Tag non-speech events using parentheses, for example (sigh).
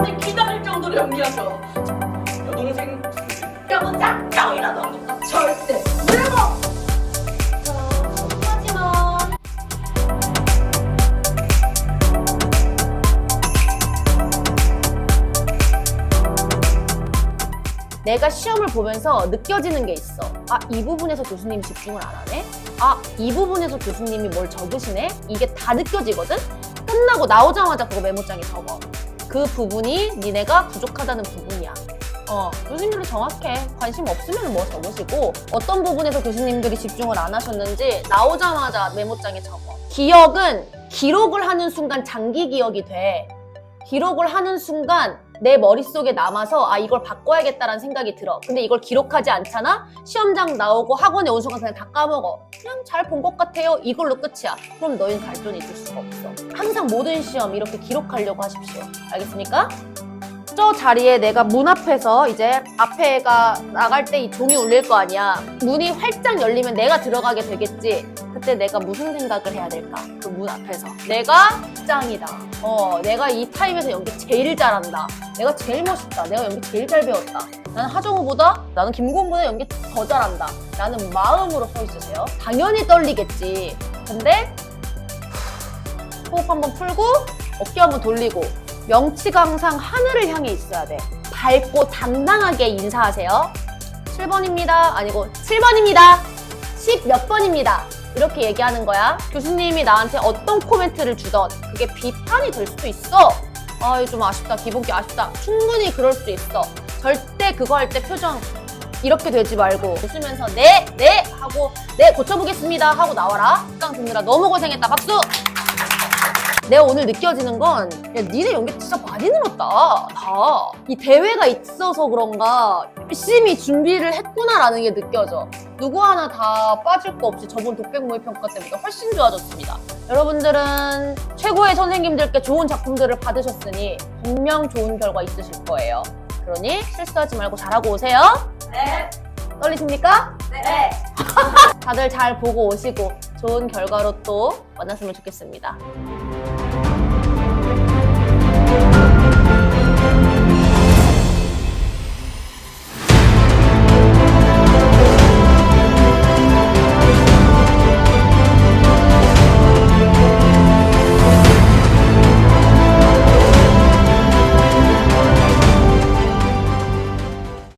사람들이 기다릴 정도로 연기하셔. 여동생 야너 짝짱이라도 합니까? 절대 내가 하지만 내가 시험을 보면서 느껴지는 게 있어. 아, 이 부분에서 교수님이 집중을 안 하네? 아, 이 부분에서 교수님이 뭘 적으시네? 이게 다 느껴지거든? 끝나고 나오자마자 그거 메모장에 적어. 그 부분이 니네가 부족하다는 부분이야. 어, 교수님들은 정확해. 관심 없으면 뭐 적으시고, 어떤 부분에서 교수님들이 집중을 안 하셨는지 나오자마자 메모장에 적어. 기억은 기록을 하는 순간 장기 기억이 돼. 기록을 하는 순간 내 머릿속에 남아서 아 이걸 바꿔야겠다라는 생각이 들어. 근데 이걸 기록하지 않잖아? 시험장 나오고 학원에 온 순간 그냥 다 까먹어. 그냥 잘 본 것 같아요. 이걸로 끝이야. 그럼 너희는 발전이 있을 수가 없어. 항상 모든 시험 이렇게 기록하려고 하십시오. 알겠습니까? 저 자리에 내가 문 앞에서 이제 앞에가 나갈 때 이 종이 울릴 거 아니야. 문이 활짝 열리면 내가 들어가게 되겠지. 그때 내가 무슨 생각을 해야 될까? 그 문 앞에서. 내가 짱이다. 어, 내가 이 타임에서 연기 제일 잘한다. 내가 제일 멋있다. 내가 연기 제일 잘 배웠다. 나는 하정우보다, 나는 김고은보다 연기 더 잘한다. 라는 마음으로 서 있으세요. 당연히 떨리겠지. 근데 호흡 한번 풀고 어깨 한번 돌리고 명치가 항상 하늘을 향해 있어야 돼. 밝고 당당하게 인사하세요. 7번입니다. 아니고 7번입니다. 10 몇 번입니다. 이렇게 얘기하는 거야. 교수님이 나한테 어떤 코멘트를 주던 그게 비판이 될 수도 있어. 아, 이거 좀 아쉽다. 기본기 아쉽다. 충분히 그럴 수 있어. 절대 그거 할 때 표정 이렇게 되지 말고 웃으면서 네, 네 하고 네 고쳐보겠습니다 하고 나와라. 깡 듣느라 너무 고생했다. 박수! 내가 오늘 느껴지는 건, 야, 니네 연기 진짜 많이 늘었다. 다. 이 대회가 있어서 그런가, 열심히 준비를 했구나라는 게 느껴져. 누구 하나 다 빠질 거 없이 저번 독백 모의 평가 때보다 훨씬 좋아졌습니다. 여러분들은 최고의 선생님들께 좋은 작품들을 받으셨으니 분명 좋은 결과 있으실 거예요. 그러니 실수하지 말고 잘하고 오세요. 네. 떨리십니까? 네. (laughs) 다들 잘 보고 오시고 좋은 결과로 또 만났으면 좋겠습니다.